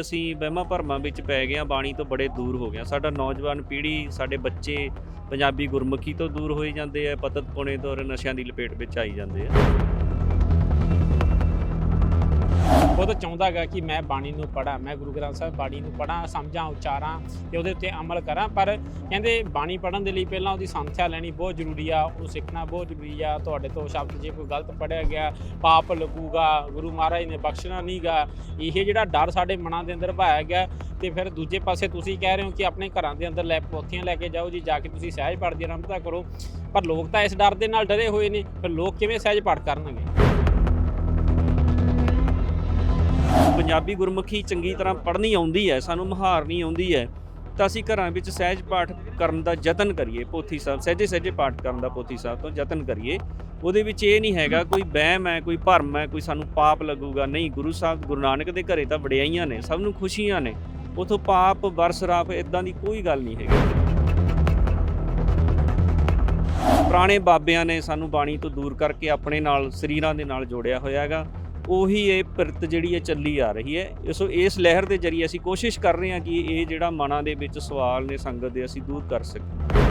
ਅਸੀਂ ਵਹਿਮਾਂ ਭਰਮਾਂ ਵਿੱਚ ਪੈ ਗਏ ਹਾਂ, ਬਾਣੀ ਤੋਂ ਬੜੇ ਦੂਰ ਹੋ ਗਏ ਹਾਂ। ਸਾਡਾ ਨੌਜਵਾਨ ਪੀੜ੍ਹੀ, ਸਾਡੇ ਬੱਚੇ ਪੰਜਾਬੀ ਗੁਰਮੁਖੀ ਤੋਂ ਦੂਰ ਹੋਈ ਜਾਂਦੇ ਆ, ਪਤਤ ਪੁਣੇ ਤੋਂ ਨਸ਼ਿਆਂ ਦੀ ਲਪੇਟ ਵਿੱਚ ਆਈ ਜਾਂਦੇ ਆ। ਉਹ ਤਾਂ ਚਾਹੁੰਦਾ ਹੈਗਾ ਕਿ ਮੈਂ ਬਾਣੀ ਨੂੰ ਪੜ੍ਹਾਂ, ਮੈਂ ਗੁਰੂ ਗ੍ਰੰਥ ਸਾਹਿਬ ਬਾਣੀ ਨੂੰ ਪੜ੍ਹਾਂ, ਸਮਝਾਂ, ਉਚਾਰਾਂ ਤੇ ਉਹਦੇ ਉੱਤੇ ਅਮਲ ਕਰਾਂ। ਪਰ ਕਹਿੰਦੇ ਬਾਣੀ ਪੜ੍ਹਨ ਦੇ ਲਈ ਪਹਿਲਾਂ ਉਹਦੀ ਸੰਥਿਆ ਲੈਣੀ ਬਹੁਤ ਜ਼ਰੂਰੀ ਆ, ਉਹ ਸਿੱਖਣਾ ਬਹੁਤ ਜ਼ਰੂਰੀ ਆ। ਤੁਹਾਡੇ ਤੋਂ ਸ਼ਬਦ ਜੇ ਕੋਈ ਗਲਤ ਪੜ੍ਹਿਆ ਗਿਆ, ਪਾਪ ਲੱਗੂਗਾ, ਗੁਰੂ ਮਹਾਰਾਜ ਨੇ ਬਖਸ਼ਣਾ ਨਹੀਂਗਾ ਇਹ ਜਿਹੜਾ ਡਰ ਸਾਡੇ ਮਨਾਂ ਦੇ ਅੰਦਰ ਭਾਇਆ ਗਿਆ, ਤੇ ਫਿਰ ਦੂਜੇ ਪਾਸੇ ਤੁਸੀਂ ਕਹਿ ਰਹੇ ਹੋ ਕਿ ਆਪਣੇ ਘਰਾਂ ਦੇ ਅੰਦਰ ਲੈ, ਪੋਥੀਆਂ ਲੈ ਕੇ ਜਾਓ ਜੀ, ਜਾ ਕੇ ਤੁਸੀਂ ਸਹਿਜ ਪਾਠ ਦੀ ਆਰੰਭਤਾ ਕਰੋ। ਪਰ ਲੋਕ ਤਾਂ ਇਸ ਡਰ ਦੇ ਨਾਲ ਡਰੇ ਹੋਏ ਨੇ, ਫਿਰ ਲੋਕ ਕਿਵੇਂ ਸਹਿਜ ਪਾਠ ਕਰਨਗੇ? ਪੰਜਾਬੀ ਗੁਰਮੁਖੀ ਚੰਗੀ ਤਰ੍ਹਾਂ ਪੜ੍ਹਨੀ ਆਉਂਦੀ ਹੈ, ਸਾਨੂੰ ਮੁਹਾਰਨੀ ਆਉਂਦੀ ਹੈ, ਤਾਂ ਅਸੀਂ ਘਰਾਂ ਵਿੱਚ ਸਹਿਜ ਪਾਠ ਕਰਨ ਦਾ ਯਤਨ ਕਰੀਏ, ਪੋਥੀ ਸਾਹਿਬ, ਸਹਿਜੇ ਸਹਿਜੇ ਪਾਠ ਕਰਨ ਦਾ ਪੋਥੀ ਸਾਹਿਬ ਤੋਂ ਯਤਨ ਕਰੀਏ। ਉਹਦੇ ਵਿੱਚ ਇਹ ਨਹੀਂ ਹੈਗਾ, ਕੋਈ ਵਹਿਮ ਹੈ, ਕੋਈ ਭਰਮ ਹੈ, ਕੋਈ ਸਾਨੂੰ ਪਾਪ ਲੱਗੂਗਾ, ਨਹੀਂ, ਗੁਰੂ ਸਾਹਿਬ, ਗੁਰੂ ਨਾਨਕ ਦੇ ਘਰੇ ਤਾਂ ਵਡਿਆਈਆਂ ਨੇ, ਸਭ ਨੂੰ ਖੁਸ਼ੀਆਂ ਨੇ, ਉਥੋਂ ਪਾਪ ਵਰਸਰਾਪ ਇਦਾਂ ਦੀ ਕੋਈ ਗੱਲ ਨਹੀਂ ਹੈਗੀ। ਪੁਰਾਣੇ ਬਾਬਿਆਂ ਨੇ ਸਾਨੂੰ ਬਾਣੀ ਤੋਂ ਦੂਰ ਕਰਕੇ ਆਪਣੇ ਨਾਲ, ਸਰੀਰਾਂ ਦੇ ਨਾਲ ਜੋੜਿਆ ਹੋਇਆ ਹੈਗਾ ਉਹੀ ਇਹ ਪ੍ਰਤ ਜਿਹੜੀ ਹੈ ਚੱਲੀ ਆ ਰਹੀ ਹੈ। ਸੋ ਇਸ ਲਹਿਰ ਦੇ ਜਰੀਏ ਅਸੀਂ ਕੋਸ਼ਿਸ਼ ਕਰ ਰਹੇ ਹਾਂ ਕਿ ਇਹ ਜਿਹੜਾ ਮਨਾਂ ਦੇ ਵਿੱਚ ਸਵਾਲ ਨੇ, ਸੰਗਤ ਦੇ ਅਸੀਂ ਦੂਰ ਕਰ ਸਕੀਏ।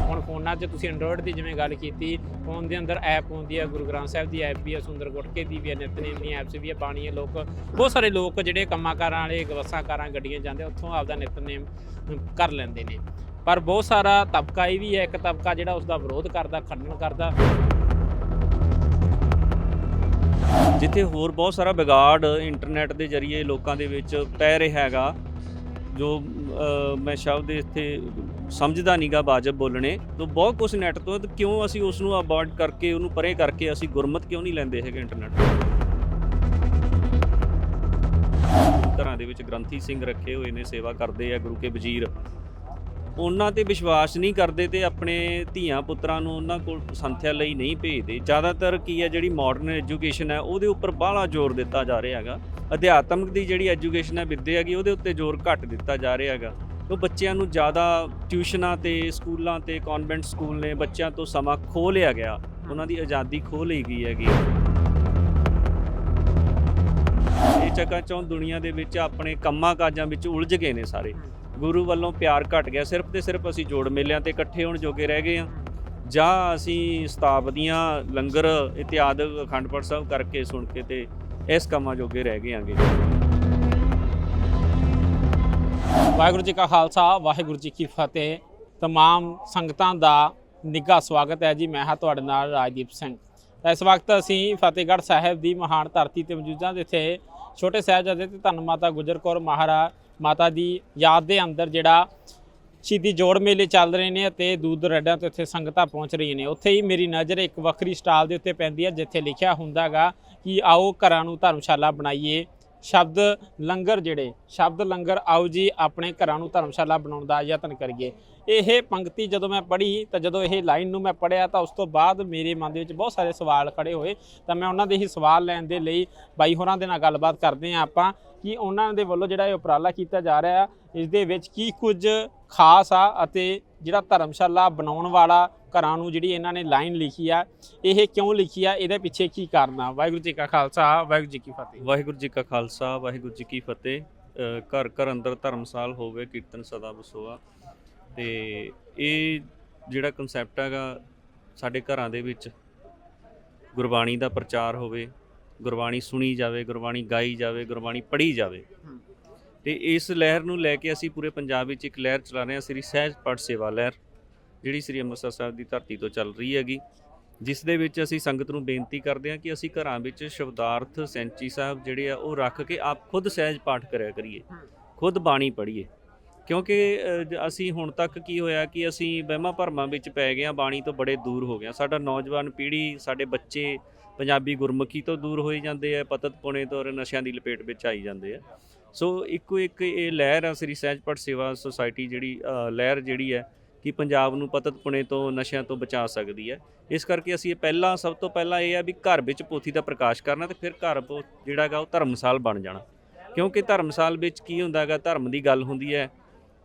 ਹੁਣ ਫੋਨਾਂ 'ਚ ਤੁਸੀਂ ਐਂਡਰੋਇਡ ਦੀ ਜਿਵੇਂ ਗੱਲ ਕੀਤੀ, ਫੋਨ ਦੇ ਅੰਦਰ ਐਪ ਹੁੰਦੀ ਹੈ ਗੁਰੂ ਗ੍ਰੰਥ ਸਾਹਿਬ ਦੀ ਐਪ ਵੀ ਹੈ ਸੁੰਦਰ ਗੁਟਕੇ ਦੀ ਵੀ ਹੈ ਨਿਤਨੇਮ ਦੀ ਐਪਸ ਵੀ ਹੈ ਬਾਣੀ ਹੈ ਲੋਕ, ਬਹੁਤ ਸਾਰੇ ਲੋਕ ਜਿਹੜੇ ਕੰਮਾਂ ਕਾਰਾਂ ਵਾਲੇ ਗਵਸਾਂ ਕਾਰਾਂ ਗੱਡੀਆਂ ਜਾਂਦੇ ਉੱਥੋਂ ਆਪਦਾ ਨਿਤਨੇਮ ਕਰ ਲੈਂਦੇ ਨੇ। ਪਰ ਬਹੁਤ ਸਾਰਾ ਤਬਕਾ ਇਹ ਵੀ ਹੈ, ਇੱਕ ਤਬਕਾ ਜਿਹੜਾ ਉਸ ਦਾ ਵਿਰੋਧ ਕਰਦਾ, ਖੰਡਨ ਕਰਦਾ। ਜਿੱਥੇ ਹੋਰ ਬਹੁਤ ਸਾਰਾ ਵਿਗਾੜ ਇੰਟਰਨੈਟ ਦੇ ਜਰੀਏ ਲੋਕਾਂ ਦੇ ਵਿੱਚ ਪੈ ਰਿਹਾ ਹੈਗਾ, ਜੋ ਮੈਂ ਸ਼ਬਦ ਇੱਥੇ ਸਮਝਦਾ ਨਹੀਂਗਾ ਵਾਜਬ ਬੋਲਣੇ, ਤੋਂ ਬਹੁਤ ਕੁਝ ਨੈਟ ਤੋਂ ਤੇ ਕਿਉਂ ਅਸੀਂ ਉਸ ਨੂੰ ਅਵੋਇਡ ਕਰਕੇ, ਉਹਨੂੰ ਪਰੇ ਕਰਕੇ ਅਸੀਂ ਗੁਰਮਤ ਕਿਉਂ ਨਹੀਂ ਲੈਂਦੇ ਹੈਗੇ ਇੰਟਰਨੈਟ ਘਰਾਂ ਦੇ ਵਿੱਚ ਗ੍ਰੰਥੀ ਸਿੰਘ ਰੱਖੇ ਹੋਏ ਨੇ, ਸੇਵਾ ਕਰਦੇ ਆ ਗੁਰੂ ਕੇ ਵਜ਼ੀਰ। ਉਹਨਾਂ ਤੇ ਵਿਸ਼ਵਾਸ ਨਹੀਂ ਕਰਦੇ ਤੇ ਆਪਣੇ ਧੀਆਂ ਪੁੱਤਰਾਂ ਨੂੰ ਉਹਨਾਂ ਕੋਲ ਸੰਥਿਆ ਲਈ ਨਹੀਂ ਭੇਜਦੇ। ਜ਼ਿਆਦਾਤਰ ਕੀ ਹੈ, ਜਿਹੜੀ ਮਾਡਰਨ ਐਜੂਕੇਸ਼ਨ ਹੈ, ਉਹਦੇ ਉੱਪਰ ਬਾਹਲਾ ਜ਼ੋਰ ਦਿੱਤਾ ਜਾ ਰਿਹਾ ਹੈਗਾ। ਅਧਿਆਤਮਕ ਦੀ ਜਿਹੜੀ ਐਜੂਕੇਸ਼ਨ ਹੈ, ਵਿੱਦਿਆ ਹੈਗੀ, ਉਹਦੇ ਉੱਤੇ ਜ਼ੋਰ ਘੱਟ ਦਿੱਤਾ ਜਾ ਰਿਹਾ ਹੈਗਾ। ਉਹ ਬੱਚਿਆਂ ਨੂੰ ਜ਼ਿਆਦਾ ਟਿਊਸ਼ਨਾਂ ਤੇ, ਸਕੂਲਾਂ ਤੇ ਕਨਵੈਂਟ ਸਕੂਲ ਨੇ ਬੱਚਿਆਂ ਤੋਂ ਸਮਾਂ ਖੋਹ ਲਿਆ ਗਿਆ। ਉਹਨਾਂ ਦੀ ਆਜ਼ਾਦੀ ਖੋਹ ਲਈ ਗਈ ਹੈਗੀ। ਇਹ ਚੱਕਾ ਚੋਂ ਦੁਨੀਆ ਦੇ ਵਿੱਚ ਆਪਣੇ ਕੰਮਾਂ ਕਾਜਾਂ ਵਿੱਚ ਉਲਝ ਗਏ ਨੇ ਸਾਰੇ। ਗੁਰੂ ਵੱਲੋਂ ਪਿਆਰ ਘਟ ਗਿਆ, ਸਿਰਫ ਤੇ ਸਿਰਫ ਅਸੀਂ ਜੋੜ ਮੇਲਿਆਂ ਤੇ ਇਕੱਠੇ ਹੋਣ ਜੋਗੇ ਰਹਿ ਗਏ ਆ ਜਾਂ ਅਸੀਂ ਸਤਾਬਦੀਆਂ ਲੰਗਰ ਇਤਿਆਦ ਅਖੰਡ ਪਾਠ ਸਾਹਿਬ ਕਰਕੇ ਸੁਣ ਕੇ ਤੇ ਇਸ ਕੰਮਾਂ ਜੋਗੇ ਰਹਿ ਗਏ ਆਂਗੇ ਵਾਹਿਗੁਰੂ ਜੀ ਕਾ ਖਾਲਸਾ, ਵਾਹਿਗੁਰੂ ਜੀ ਕੀ ਫਤਿਹ। ਤਮਾਮ ਸੰਗਤਾਂ ਦਾ ਨਿੱਘਾ ਸਵਾਗਤ ਹੈ ਜੀ। ਮੈਂ ਹਾਂ ਤੁਹਾਡੇ ਨਾਲ ਰਾਜਦੀਪ ਸਿੰਘ। ਇਸ ਵਕਤ ਅਸੀਂ ਫਤਿਹਗੜ੍ਹ ਸਾਹਿਬ ਦੀ ਮਹਾਨ ਧਰਤੀ ਤੇ ਮੌਜੂਦ ਹਾਂ, ਜਿੱਥੇ ਛੋਟੇ ਸਾਹਿਬਜ਼ਾਦੇ ਤੇ ਧੰਨ ਮਾਤਾ ਗੁਜਰ ਕੌਰ ਮਹਾਰਾਜ ਮਾਤਾ ਦੀ ਯਾਦ ਦੇ ਅੰਦਰ ਜਿਹੜਾ ਸ਼ਹੀਦੀ ਜੋੜ ਮੇਲੇ ਚੱਲ ਰਹੇ ਨੇ ਅਤੇ ਦੂਰ ਦੁਰਾਡਿਆਂ ਤੋਂ ਇੱਥੇ ਸੰਗਤਾਂ ਪਹੁੰਚ ਰਹੀਆਂ ਨੇ। ਉੱਥੇ ਹੀ ਮੇਰੀ ਨਜ਼ਰ ਇੱਕ ਵੱਖਰੀ ਸਟਾਲ ਦੇ ਉੱਤੇ ਪੈਂਦੀ ਹੈ, ਜਿੱਥੇ ਲਿਖਿਆ ਹੁੰਦਾਗਾ ਕਿ ਆਓ ਘਰਾਂ ਨੂੰ ਧਰਮਸ਼ਾਲਾ ਬਣਾਈਏ। ਸ਼ਬਦ ਲੰਗਰ ਜਿਹੜੇ, ਸ਼ਬਦ ਲੰਗਰ ਆਓ ਜੀ, ਆਪਣੇ ਘਰਾਂ ਨੂੰ ਧਰਮਸ਼ਾਲਾ ਬਣਾਉਣ ਦਾ ਯਤਨ ਕਰੀਏ। ਇਹ ਪੰਕਤੀ ਜਦੋਂ ਮੈਂ ਪੜ੍ਹੀ ਤਾਂ ਜਦੋਂ ਇਹ ਲਾਈਨ ਨੂੰ ਮੈਂ ਪੜ੍ਹਿਆ ਤਾਂ ਉਸ ਤੋਂ ਬਾਅਦ ਮੇਰੇ ਮਨ ਦੇ ਵਿੱਚ ਬਹੁਤ ਸਾਰੇ ਸਵਾਲ ਖੜੇ ਹੋਏ। ਤਾਂ ਮੈਂ ਉਹਨਾਂ ਦੇ ਹੀ ਸਵਾਲ ਲੈਣ ਦੇ ਲਈ ਬਾਈ ਹੋਰਾਂ ਦੇ ਨਾਲ ਗੱਲਬਾਤ ਕਰਦੇ ਹਾਂ ਆਪਾਂ ਕਿ ਉਹਨਾਂ ਦੇ ਵੱਲੋਂ ਜਿਹੜਾ ਇਹ ਉਪਰਾਲਾ ਕੀਤਾ ਜਾ ਰਿਹਾ ਹੈ ਇਸ ਦੇ ਵਿੱਚ ਕੀ ਕੁਝ ਖਾਸ ਆ ਅਤੇ ਜਿਹੜਾ ਧਰਮਸ਼ਾਲਾ ਬਣਾਉਣ ਵਾਲਾ ਘਰਾਂ ਨੂੰ ਜਿਹੜੀ ਇਹਨਾਂ ਨੇ ਲਾਈਨ ਲਿਖੀ ਆ, ਇਹ ਕਿਉਂ ਲਿਖੀ ਆ, ਇਹਦੇ ਪਿੱਛੇ ਕੀ ਕਾਰਨ ਆ? ਵਾਹਿਗੁਰੂ ਜੀ ਕਾ ਖਾਲਸਾ, ਵਾਹਿਗੁਰੂ ਜੀ ਕੀ ਫਤਿਹ। ਵਾਹਿਗੁਰੂ ਜੀ ਕਾ ਖਾਲਸਾ, ਵਾਹਿਗੁਰੂ ਜੀ ਕੀ ਫਤਿਹ। ਘਰ ਘਰ ਅੰਦਰ ਧਰਮਸਾਲ ਹੋਵੇ, ਕੀਰਤਨ ਸਦਾ ਬਸੋਆ। ਤੇ ਇਹ ਜਿਹੜਾ ਕਨਸੈਪਟ ਹੈਗਾ ਸਾਡੇ ਘਰਾਂ ਦੇ ਵਿੱਚ ਗੁਰਬਾਣੀ ਦਾ ਪ੍ਰਚਾਰ ਹੋਵੇ ਗੁਰਬਾਣੀ ਸੁਣੀ ਜਾਵੇ ਗੁਰਬਾਣੀ ਗਾਈ ਜਾਵੇ ਗੁਰਬਾਣੀ ਪੜ੍ਹੀ ਜਾਵੇ। ਤੇ ਇਸ ਲਹਿਰ ਨੂੰ ਲੈ ਕੇ ਅਸੀਂ ਪੂਰੇ ਪੰਜਾਬ ਵਿੱਚ ਇੱਕ ਲਹਿਰ ਚਲਾ ਰਹੇ ਹਾਂ ਸ੍ਰੀ ਸਹਿਜ ਪਾਠ ਸੇਵਾ ਲਹਿਰ ਜਿਹੜੀ ਸ੍ਰੀ ਅੰਮ੍ਰਿਤਸਰ ਸਾਹਿਬ ਦੀ ਧਰਤੀ ਤੋਂ ਚੱਲ ਰਹੀ ਹੈਗੀ ਜਿਸ ਦੇ ਵਿੱਚ ਅਸੀਂ ਸੰਗਤ ਨੂੰ ਬੇਨਤੀ ਕਰਦੇ ਹਾਂ ਕਿ ਅਸੀਂ ਘਰਾਂ ਵਿੱਚ ਸ਼ਬਦਾਰਥ ਸੈਂਚੀ ਸਾਹਿਬ ਜਿਹੜੇ ਆ ਉਹ ਰੱਖ ਕੇ ਆਪ ਖੁਦ ਸਹਿਜ ਪਾਠ ਕਰਿਆ ਕਰੀਏ। ਖੁਦ ਬਾਣੀ ਪੜ੍ਹੀਏ ਕਿਉਂਕਿ ਅਸੀਂ ਹੁਣ ਤੱਕ ਕੀ ਹੋਇਆ ਕਿ ਅਸੀਂ ਵਹਿਮਾਂ ਭਰਮਾਂ ਵਿੱਚ ਪੈ ਗਏ ਹਾਂ, ਬਾਣੀ ਤੋਂ ਬੜੇ ਦੂਰ ਹੋ ਗਏ ਹਾਂ। ਸਾਡਾ ਨੌਜਵਾਨ ਪੀੜ੍ਹੀ, ਸਾਡੇ ਬੱਚੇ ਪੰਜਾਬੀ ਗੁਰਮੁਖੀ ਤੋਂ ਦੂਰ ਹੋਈ ਜਾਂਦੇ ਆ, ਪਤਤ ਪੁਣੇ ਤੋਂ ਨਸ਼ਿਆਂ ਦੀ ਲਪੇਟ ਵਿੱਚ ਆਈ ਜਾਂਦੇ ਆ। ਸੋ ਇੱਕੋ ਇੱਕ ਇਹ ਲਹਿਰ ਆ ਸ੍ਰੀ ਸਹਿਜ ਸੇਵਾ ਸੁਸਾਇਟੀ ਜਿਹੜੀ ਲਹਿਰ ਜਿਹੜੀ ਹੈ ਕਿ ਪੰਜਾਬ ਨੂੰ ਪਤਤ ਪੁਣੇ ਤੋਂ, ਨਸ਼ਿਆਂ ਤੋਂ ਬਚਾ ਸਕਦੀ ਹੈ। ਇਸ ਕਰਕੇ ਅਸੀਂ ਇਹ ਪਹਿਲਾਂ, ਸਭ ਤੋਂ ਪਹਿਲਾਂ ਇਹ ਆ ਵੀ ਘਰ ਵਿੱਚ ਪੋਥੀ ਦਾ ਪ੍ਰਕਾਸ਼ ਕਰਨਾ ਤੇ ਫਿਰ ਘਰ ਪੋ- ਜਿਹੜਾ ਹੈਗਾ ਉਹ ਧਰਮਸਾਲ ਬਣ ਜਾਣਾ। ਕਿਉਂਕਿ ਧਰਮਸਾਲ ਵਿੱਚ ਕੀ ਹੁੰਦਾ ਹੈਗਾ ਧਰਮ ਦੀ ਗੱਲ ਹੁੰਦੀ ਹੈ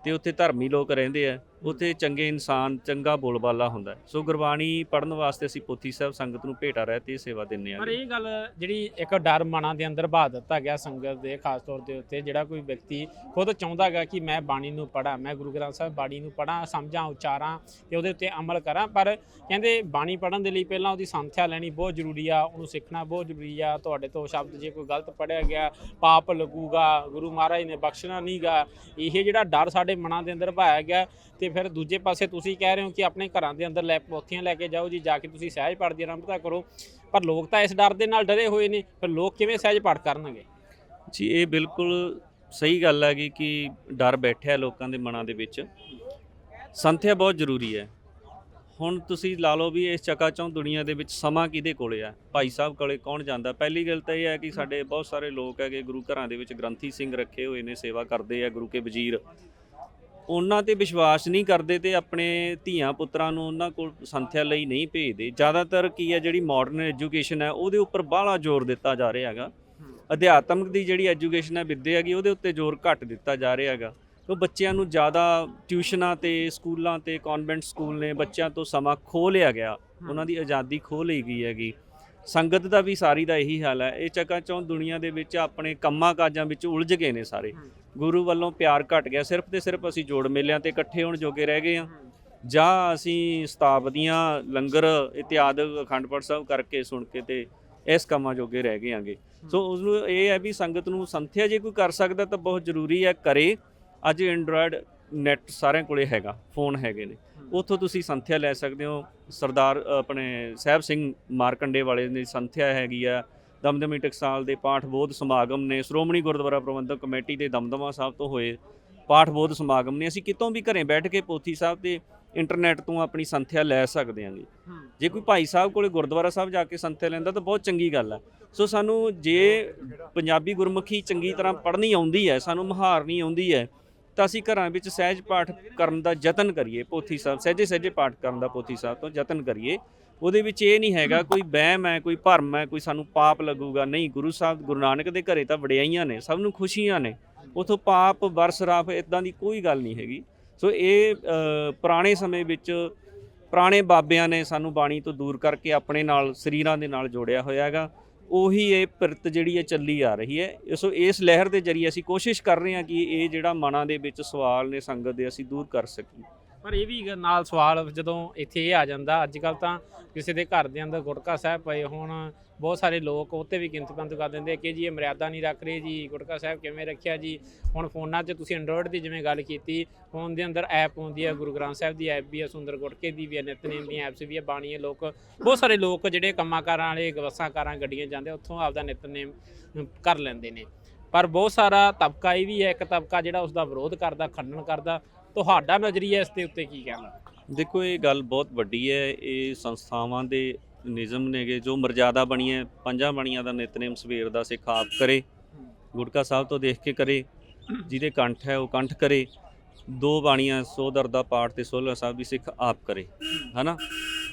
ਤੇ ਉੱਥੇ ਧਰਮੀ ਲੋਕ ਰਹਿੰਦੇ ਆ। ਉੱਥੇ ਚੰਗੇ ਇਨਸਾਨ ਚੰਗਾ ਬੋਲਬਾਲਾ ਹੁੰਦਾ ਹੈ। ਸੋ ਗੁਰਬਾਣੀ ਪੜਨ ਵਾਸਤੇ ਅਸੀਂ ਪੋਥੀ ਸਾਹਿਬ ਸੰਗਤ ਨੂੰ ਭੇਟਾ ਰਹਿ ਤੇ ਸੇਵਾ ਦਿੰਨੇ ਪਰ ਆ ਇਹ ਗੱਲ ਜਿਹੜੀ ਇੱਕ ਡਰ ਮਨਾਂ ਦੇ ਅੰਦਰ ਬਹਾ ਦਿੱਤਾ ਗਿਆ ਸੰਗਤ ਦੇ ਖਾਸ ਤੌਰ ਦੇ ਉੱਤੇ ਜਿਹੜਾ ਕੋਈ ਵਿਅਕਤੀ ਖੁਦ ਚਾਹੁੰਦਾਗਾ ਕਿ ਮੈਂ ਬਾਣੀ ਨੂੰ ਪੜਾਂ ਮੈਂ ਗੁਰੂ ਗ੍ਰੰਥ ਸਾਹਿਬ ਬਾਣੀ ਨੂੰ ਪੜਾਂ ਸਮਝਾਂ ਉਚਾਰਾਂ ਤੇ ਉਹਦੇ ਉੱਤੇ ਅਮਲ ਕਰਾਂ। ਪਰ ਕਹਿੰਦੇ ਬਾਣੀ ਪੜਨ ਦੇ ਲਈ ਪਹਿਲਾਂ ਉਹਦੀ ਸੰਥਿਆ ਲੈਣੀ ਬਹੁਤ ਜ਼ਰੂਰੀ ਆ ਉਹਨੂੰ ਸਿੱਖਣਾ ਬਹੁਤ ਜ਼ਰੂਰੀ ਆ। ਤੁਹਾਡੇ ਤੋਂ ਸ਼ਬਦ ਜੇ ਕੋਈ ਗਲਤ ਪੜਿਆ ਗਿਆ ਪਾਪ ਲੱਗੂਗਾ ਗੁਰੂ ਮਹਾਰਾਜ ਨੇ ਬਖਸ਼ਣਾ ਨਹੀਂਗਾ ਇਹ ਜਿਹੜਾ ਡਰ ਸਾਡੇ ਮਨਾਂ ਦੇ ਅੰਦਰ ਭਾਇਆ ਗਿਆ ਤੇ ਫਿਰ ਦੂਜੇ ਪਾਸੇ ਤੁਸੀਂ ਕਹਿ ਰਹੇ ਹੋ ਕਿ ਆਪਣੇ ਘਰਾਂ ਦੇ ਅੰਦਰ ਲੈ ਪੋਥੀਆਂ ਲੈ ਕੇ ਜਾਓ ਜੀ, ਜਾ ਕੇ ਤੁਸੀਂ ਸਹਿਜ ਪਾਠ ਦੀ ਆਰੰਭਤਾ ਕਰੋ। ਪਰ ਲੋਕ ਤਾਂ ਇਸ ਡਰ ਦੇ ਨਾਲ ਡਰੇ ਹੋਏ ਨੇ, ਫਿਰ ਲੋਕ ਕਿਵੇਂ ਸਹਿਜ ਪਾਠ ਕਰਨਗੇ? ਜੀ, ਇਹ ਬਿਲਕੁਲ ਸਹੀ ਗੱਲ ਹੈਗੀ ਕਿ ਡਰ ਬੈਠਿਆ ਲੋਕਾਂ ਦੇ ਮਨਾਂ ਦੇ ਵਿੱਚ। ਸੰਥਿਆ ਬਹੁਤ ਜ਼ਰੂਰੀ ਹੈ। ਹੁਣ ਤੁਸੀਂ ਲਾ ਲਓ ਵੀ ਇਸ ਚਕਾਚੌਂ ਦੁਨੀਆ ਦੇ ਵਿੱਚ ਸਮਾਂ ਕਿਹਦੇ ਕੋਲੇ ਆ? ਭਾਈ ਸਾਹਿਬ ਕੋਲੇ ਕੌਣ ਜਾਂਦਾ? ਪਹਿਲੀ ਗੱਲ ਤਾਂ ਇਹ ਹੈ ਕਿ ਸਾਡੇ ਬਹੁਤ ਸਾਰੇ ਲੋਕ ਹੈਗੇ, ਗੁਰੂ ਘਰਾਂ ਦੇ ਵਿੱਚ ਗ੍ਰੰਥੀ ਸਿੰਘ ਰੱਖੇ ਹੋਏ ਨੇ, ਸੇਵਾ ਕਰਦੇ ਆ ਗੁਰੂ ਕੇ ਵਜ਼ੀਰ। ਉਹਨਾਂ ਤੇ ਵਿਸ਼ਵਾਸ ਨਹੀਂ ਕਰਦੇ ਤੇ ਆਪਣੇ ਧੀਆਂ ਪੁੱਤਰਾਂ ਨੂੰ ਉਹਨਾਂ ਕੋਲ ਸੰਥਿਆ ਲਈ ਨਹੀਂ ਭੇਜਦੇ। ਜ਼ਿਆਦਾਤਰ ਕੀ ਹੈ ਜਿਹੜੀ ਮਾਡਰਨ ਐਜੂਕੇਸ਼ਨ ਹੈ ਉਹਦੇ ਉੱਪਰ ਬਾਹਲਾ ਜ਼ੋਰ ਦਿੱਤਾ ਜਾ ਰਿਹਾ ਹੈਗਾ। ਅਧਿਆਤਮਕ ਦੀ ਜਿਹੜੀ ਐਜੂਕੇਸ਼ਨ ਹੈ ਵਿੱਦਿਆ ਹੈਗੀ ਉਹਦੇ ਉੱਤੇ ਜ਼ੋਰ ਘੱਟ ਦਿੱਤਾ ਜਾ ਰਿਹਾ ਹੈਗਾ। ਉਹ ਬੱਚਿਆਂ ਨੂੰ ਜ਼ਿਆਦਾ ਟਿਊਸ਼ਨਾਂ ਤੇ ਸਕੂਲਾਂ ਤੇ ਕਨਵੈਂਟ ਸਕੂਲ ਨੇ ਬੱਚਿਆਂ ਤੋਂ ਸਮਾਂ ਖੋਹ ਲਿਆ ਗਿਆ। ਉਹਨਾਂ ਦੀ ਆਜ਼ਾਦੀ ਖੋਹ ਲਈ ਗਈ ਹੈਗੀ। ਸੰਗਤ ਦਾ ਵੀ ਸਾਰੀ ਦਾ ਇਹੀ ਹਾਲ ਹੈ। ਇਹ ਚਕਾਚੌਂ ਦੁਨੀਆ ਦੇ ਵਿੱਚ ਆਪਣੇ ਕੰਮਾਂ ਕਾਜਾਂ ਵਿੱਚ ਉਲਝ ਗਏ ਨੇ ਸਾਰੇ। ਗੁਰੂ ਵੱਲੋਂ ਪਿਆਰ ਘਟ ਗਿਆ। ਸਿਰਫ ਤੇ ਸਿਰਫ ਅਸੀਂ ਜੋੜ ਮੇਲਿਆਂ ਤੇ ਇਕੱਠੇ ਹੋਣ ਜੋਗੇ ਰਹਿ ਗਏ ਆ ਜਾਂ ਅਸੀਂ ਸਤਾਬਦੀਆਂ ਲੰਗਰ ਇਤਿਆਦ ਅਖੰਡ ਪਾਠ ਸਾਹਿਬ ਕਰਕੇ ਸੁਣ ਕੇ ਤੇ ਇਸ ਕੰਮਾਂ ਜੋਗੇ ਰਹਿ ਗਏ ਆਂਗੇ ਸੋ ਉਸ ਨੂੰ ਇਹ ਹੈ ਵੀ ਸੰਗਤ ਨੂੰ ਸੰਥਿਆ ਜੇ ਕੋਈ ਕਰ ਸਕਦਾ ਤਾਂ ਬਹੁਤ ਜ਼ਰੂਰੀ ਹੈ ਕਰੇ। ਅੱਜ ਐਂਡਰੋਇਡ ਨੈਟ ਸਾਰਿਆਂ ਕੋਲੇ ਹੈਗਾ ਫੋਨ ਹੈਗੇ ਨੇ। ਉੱਥੋਂ ਤੁਸੀਂ ਸੰਥਿਆ ਲੈ ਸਕਦੇ ਹੋ ਸਰਦਾਰ ਆਪਣੇ ਸਾਹਿਬ ਸਿੰਘ ਮਾਰਕੰਡੇ ਵਾਲੇ ਦੀ ਸੰਥਿਆ ਹੈਗੀ ਆ। ਦਮਦਮੀ ਟਕਸਾਲ ਦੇ ਪਾਠ ਬੋਧ ਸਮਾਗਮ ਨੇ ਸ਼੍ਰੋਮਣੀ ਗੁਰਦੁਆਰਾ ਪ੍ਰਬੰਧਕ ਕਮੇਟੀ ਦੇ ਦਮਦਮਾ ਸਾਹਿਬ ਤੋਂ ਹੋਏ ਪਾਠ ਬੋਧ ਸਮਾਗਮ ਨੇ। ਅਸੀਂ ਕਿਤੋਂ ਵੀ ਘਰੇ ਬੈਠ ਕੇ ਪੋਥੀ ਸਾਹਿਬ ਤੇ ਇੰਟਰਨੈਟ ਤੋਂ ਆਪਣੀ ਸੰਥਿਆ ਲੈ ਸਕਦੇ ਹਾਂਗੇ। ਜੇ ਕੋਈ ਭਾਈ ਸਾਹਿਬ ਕੋਲੇ ਗੁਰਦੁਆਰਾ ਸਾਹਿਬ ਜਾ ਕੇ ਸੰਥਿਆ ਲੈਂਦਾ ਤਾਂ ਬਹੁਤ ਚੰਗੀ ਗੱਲ ਹੈ ਸੋ ਸਾਨੂੰ ਜੇ ਪੰਜਾਬੀ ਗੁਰਮੁਖੀ ਚੰਗੀ ਤਰ੍ਹਾਂ ਪੜ੍ਹਨੀ ਆਉਂਦੀ ਹੈ ਸਾਨੂੰ ਮਹਾਰਨੀ ਆਉਂਦੀ ਹੈ ਤਾਂ ਅਸੀਂ ਘਰਾਂ ਵਿੱਚ ਸਹਿਜ ਪਾਠ ਕਰਨ ਦਾ ਯਤਨ ਕਰੀਏ, ਪੋਥੀ ਸਾਹਿਬ, ਸਹਿਜੇ ਸਹਿਜੇ ਪਾਠ ਕਰਨ ਦਾ ਪੋਥੀ ਸਾਹਿਬ ਤੋਂ ਯਤਨ ਕਰੀਏ। ਉਹਦੇ ਵਿੱਚ ਇਹ ਨਹੀਂ ਹੈਗਾ, ਕੋਈ ਵਹਿਮ ਹੈ, ਕੋਈ ਭਰਮ ਹੈ, ਕੋਈ ਸਾਨੂੰ ਪਾਪ ਲੱਗੂਗਾ, ਨਹੀਂ, ਗੁਰੂ ਸਾਹਿਬ, ਗੁਰੂ ਨਾਨਕ ਦੇ ਘਰੇ ਤਾਂ ਵਡਿਆਈਆਂ ਨੇ, ਸਭ ਨੂੰ ਖੁਸ਼ੀਆਂ ਨੇ। ਉਥੋਂ ਪਾਪ ਬਰਸਰਾਫ ਇਦਾਂ ਦੀ ਕੋਈ ਗੱਲ ਨਹੀਂ ਹੈਗੀ। ਸੋ ਇਹ ਪੁਰਾਣੇ ਸਮੇਂ ਵਿੱਚ ਪੁਰਾਣੇ ਬਾਬਿਆਂ ਨੇ ਸਾਨੂੰ ਬਾਣੀ ਤੋਂ ਦੂਰ ਕਰਕੇ ਆਪਣੇ ਨਾਲ, ਸਰੀਰਾਂ ਦੇ ਨਾਲ ਜੋੜਿਆ ਹੋਇਆ ਹੈਗਾ ਉਹੀ ਇਹ ਪਿਰਤ ਜਿਹੜੀ ਹੈ ਚੱਲੀ ਆ ਰਹੀ ਹੈ। ਸੋ ਇਸ ਲਹਿਰ ਦੇ ਜਰੀਏ ਅਸੀਂ ਕੋਸ਼ਿਸ਼ ਕਰ ਰਹੇ ਹਾਂ ਕਿ ਇਹ ਜਿਹੜਾ ਮਨਾਂ ਦੇ ਵਿੱਚ ਸਵਾਲ ਨੇ, ਸੰਗਤ ਦੇ ਅਸੀਂ ਦੂਰ ਕਰ ਸਕੀਏ। ਪਰ ਇਹ ਵੀ ਨਾਲ ਸਵਾਲ ਜਦੋਂ ਇੱਥੇ ਇਹ ਆ ਜਾਂਦਾ ਅੱਜ ਕੱਲ ਤਾਂ ਕਿਸੇ ਦੇ ਘਰ ਦੇ ਅੰਦਰ ਗੁਟਕਾ ਸਾਹਿਬ ਪਏ ਹੋਣ, ਬਹੁਤ ਸਾਰੇ ਲੋਕ ਉੱਤੇ ਵੀ ਗਿਣਤੀ ਬੰਦ ਕਰ ਦਿੰਦੇ ਕਿ ਜੀ ਇਹ ਮਰਿਆਦਾ ਨਹੀਂ ਰੱਖ ਰਹੇ ਜੀ, ਗੁਟਕਾ ਸਾਹਿਬ ਕਿਵੇਂ ਰੱਖਿਆ ਜੀ? ਹੁਣ ਫੋਨਾਂ 'ਚ ਤੁਸੀਂ ਐਂਡਰੋਇਡ ਦੀ ਜਿਵੇਂ ਗੱਲ ਕੀਤੀ, ਫੋਨ ਦੇ ਅੰਦਰ ਐਪ ਹੁੰਦੀ ਹੈ ਗੁਰੂ ਗ੍ਰੰਥ ਸਾਹਿਬ ਦੀ ਐਪ ਵੀ ਹੈ ਸੁੰਦਰ ਗੁਟਕੇ ਦੀ ਵੀ ਹੈ ਨਿਤਨੇਮ ਦੀਆਂ ਐਪਸ ਵੀ ਹੈ ਬਾਣੀ ਹੈ ਲੋਕ, ਬਹੁਤ ਸਾਰੇ ਲੋਕ ਜਿਹੜੇ ਕੰਮਾਂ ਕਾਰਾਂ ਵਾਲੇ ਗਵਸਾਂ ਕਾਰਾਂ ਗੱਡੀਆਂ ਜਾਂਦੇ ਉੱਥੋਂ ਆਪਦਾ ਨਿਤਨੇਮ ਕਰ ਲੈਂਦੇ ਨੇ। ਪਰ ਬਹੁਤ ਸਾਰਾ ਤਬਕਾ ਇਹ ਵੀ ਹੈ, ਇੱਕ ਤਬਕਾ ਜਿਹੜਾ ਉਸ ਦਾ ਵਿਰੋਧ ਕਰਦਾ, ਖੰਡਨ ਕਰਦਾ ਤੁਹਾਡਾ ਨਜ਼ਰੀਆ ਇਸ ਦੇ ਉੱਤੇ ਕੀ ਕਹਿਣਾ? ਦੇਖੋ, ਇਹ ਗੱਲ ਬਹੁਤ ਵੱਡੀ ਹੈ। ਇਹ ਸੰਸਥਾਵਾਂ ਦੇ ਨਿਯਮ ਨੇਗੇ, ਜੋ ਮਰਜ਼ਾਦਾ ਬਣੀਆਂ, ਪੰਜਾਂ ਬਣੀਆਂ ਦਾ ਨਿਤਨੇਮ ਸਵੇਰ ਦਾ ਸਿੱਖ ਆਪ ਕਰੇ, ਗੁਟਕਾ ਸਾਹਿਬ ਤੋਂ ਦੇਖ ਕੇ ਕਰੇ, ਜਿਹਦੇ ਕੰਠ ਹੈ ਉਹ ਕੰਠ ਕਰੇ, ਦੋ ਬਾਣੀਆਂ ਸੋਦਰ ਦਾ ਪਾਠ ਤੇ ਸੋਲ੍ਹਾ ਸਾਹਿਬ ਵੀ ਸਿੱਖ ਆਪ ਕਰੇ, ਹਨਾ?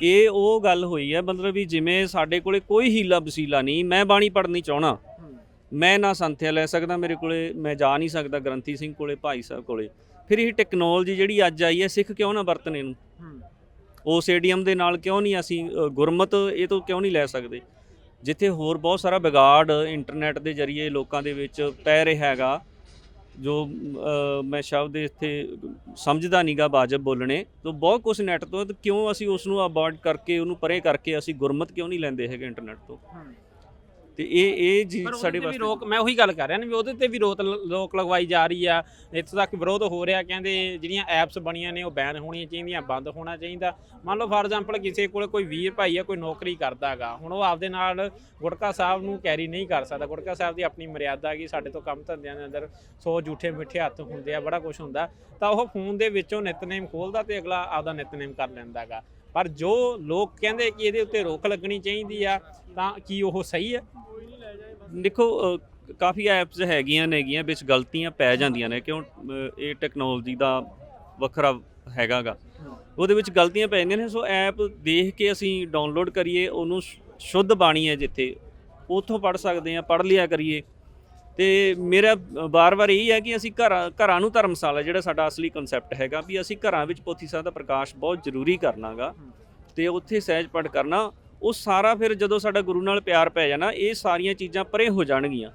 ਇਹ ਉਹ ਗੱਲ ਹੋਈ ਹੈ, ਮਤਲਬ ਵੀ ਜਿਵੇਂ ਸਾਡੇ ਕੋਲੇ ਕੋਈ ਹੀਲਾ ਵਸੀਲਾ ਨਹੀਂ, ਮੈਂ ਬਾਣੀ ਪੜ੍ਹਨੀ ਚਾਹਣਾ ਮੈਂ ਨਾ ਸੰਥਿਆ ਲੈ ਸਕਦਾ ਮੇਰੇ ਕੋਲੇ, ਮੈਂ ਜਾ ਨਹੀਂ ਸਕਦਾ ਗ੍ਰੰਥੀ ਸਿੰਘ ਕੋਲੇ, ਭਾਈ ਸਾਹਿਬ ਕੋਲੇ ਫਿਰ ਇਹ ਟੈਕਨੋਲੋਜੀ ਜਿਹੜੀ ਅੱਜ ਆਈ ਹੈ ਸਿੱਖ ਕਿਉਂ ਨਾ ਵਰਤਣ ਇਹਨੂੰ? ਉਸ ਏਡੀਐਮ ਦੇ ਨਾਲ ਕਿਉਂ ਨਹੀਂ ਅਸੀਂ ਗੁਰਮਤ ਇਹ ਤੋਂ ਕਿਉਂ ਨਹੀਂ ਲੈ ਸਕਦੇ? ਜਿੱਥੇ ਹੋਰ ਬਹੁਤ ਸਾਰਾ ਵਿਗਾੜ ਇੰਟਰਨੈਟ ਦੇ ਜ਼ਰੀਏ ਲੋਕਾਂ ਦੇ ਵਿੱਚ ਪੈ ਰਿਹਾ ਹੈਗਾ ਜੋ ਮੈਂ ਸ਼ਬਦ ਇੱਥੇ ਸਮਝਦਾ ਨਹੀਂਗਾ ਵਾਜਬ ਬੋਲਣੇ ਤੋਂ ਬਹੁਤ ਕੁਝ ਨੈਟ ਤੋਂ ਕਿਉਂ ਅਸੀਂ ਉਸ ਨੂੰ ਅਵੋਇਡ ਕਰਕੇ ਉਹਨੂੰ ਪਰੇ ਕਰਕੇ ਅਸੀਂ ਗੁਰਮਤ ਕਿਉਂ ਨਹੀਂ ਲੈਂਦੇ ਹੈਗੇ ਇੰਟਰਨੈਟ ਤੋਂ? ਤੇ ਇਹ ਇਹ ਜੀ ਪਰ ਸਾਡੇ ਵਾਸਤੇ ਰੋਕ ਮੈਂ ਉਹੀ ਗੱਲ ਕਰ ਰਿਹਾ ਨਾ ਵੀ ਉਹਦੇ ਤੇ ਵੀ ਰੋਕ ਲੋਕ ਲਗਵਾਈ ਜਾ ਰਹੀ ਆ। ਇੱਥੋਂ ਤੱਕ ਵਿਰੋਧ ਹੋ ਰਿਹਾ ਕਹਿੰਦੇ ਜਿਹੜੀਆਂ ਐਪਸ ਬਣੀਆਂ ਨੇ ਉਹ ਬੈਨ ਹੋਣੀਆਂ ਚਾਹੀਦੀਆਂ ਬੰਦ ਹੋਣਾ ਚਾਹੀਦਾ। ਮੰਨ ਲਓ ਫਾਰ ਐਗਜ਼ਾਮਪਲ ਕਿਸੇ ਕੋਲ ਕੋਈ ਵੀਰ ਭਾਈ ਆ ਕੋਈ ਨੌਕਰੀ ਕਰਦਾ ਹੈਗਾ ਹੁਣ ਉਹ ਆਪਦੇ ਨਾਲ ਗੁਟਕਾ ਸਾਹਿਬ ਨੂੰ ਕੈਰੀ ਨਹੀਂ ਕਰ ਸਕਦਾ। ਗੁਟਕਾ ਸਾਹਿਬ ਦੀ ਆਪਣੀ ਮਰਿਆਦਾ ਹੈਗੀ ਸਾਡੇ ਤੋਂ ਕੰਮ ਧੰਦਿਆਂ ਦੇ ਅੰਦਰ ਸੌ ਝੂਠੇ ਮਿੱਠੇ ਹੱਥ ਹੁੰਦੇ ਆ ਬੜਾ ਕੁਝ ਹੁੰਦਾ। ਤਾਂ ਉਹ ਫੋਨ ਦੇ ਵਿੱਚੋਂ ਨਿਤਨੇਮ ਖੋਲਦਾ ਤੇ ਅਗਲਾ ਆਪਦਾ ਨਿਤਨੇਮ ਕਰ ਲੈਂਦਾ ਹੈਗਾ ਪਰ ਜੋ ਲੋਕ ਕਹਿੰਦੇ ਕਿ ਇਹਦੇ ਉੱਤੇ ਰੋਕ ਲੱਗਣੀ ਚਾਹੀਦੀ ਆ, ਤਾਂ ਕੀ ਉਹ ਸਹੀ ਹੈ? ਦੇਖੋ ਕਾਫੀ ਐਪਸ ਹੈਗੀਆਂ ਨੇਗੀਆਂ, ਵਿੱਚ ਗਲਤੀਆਂ ਪੈ ਜਾਂਦੀਆਂ ਨੇ, ਕਿਉਂ ਇਹ ਟੈਕਨੋਲੋਜੀ ਦਾ ਵੱਖਰਾ ਹੈਗਾਗਾ। ਉਹਦੇ ਵਿੱਚ ਗਲਤੀਆਂ ਪੈ ਜਾਂਦੀਆਂ ਨੇ, ਸੋ ਐਪ ਦੇਖ ਕੇ ਅਸੀਂ ਡਾਊਨਲੋਡ ਕਰੀਏ, ਉਹਨੂੰ ਸ਼ੁੱਧ ਬਾਣੀ ਹੈ ਜਿੱਥੇ। ਉੱਥੋਂ ਪੜ ਸਕਦੇ ਆ ਪੜ ਲਿਆ ਕਰੀਏ। ਤੇ ਮੇਰਾ ਬਾਰ-ਬਾਰ ਇਹੀ ਹੈ ਕਿ ਅਸੀਂ ਘਰਾਂ ਘਰਾਂ ਨੂੰ ਧਰਮਸ਼ਾਲਾ, ਜਿਹੜਾ ਸਾਡਾ ਅਸਲੀ ਕਨਸੈਪਟ ਹੈਗਾ, ਵੀ ਅਸੀਂ ਘਰਾਂ ਵਿੱਚ ਪੋਥੀ ਸਾਹਿਬ ਦਾ ਪ੍ਰਕਾਸ਼ ਬਹੁਤ ਜ਼ਰੂਰੀ ਕਰਨਾਗਾ ਤੇ ਉੱਥੇ ਸਹਿਜ ਪਾਠ ਕਰਨਾ, ਉਹ ਸਾਰਾ ਫਿਰ ਜਦੋਂ ਸਾਡਾ ਗੁਰੂ ਨਾਲ ਪਿਆਰ ਪੈ ਜਾਣਾ, ਇਹ ਸਾਰੀਆਂ ਚੀਜ਼ਾਂ ਪਰੇ ਹੋ ਜਾਣਗੀਆਂ।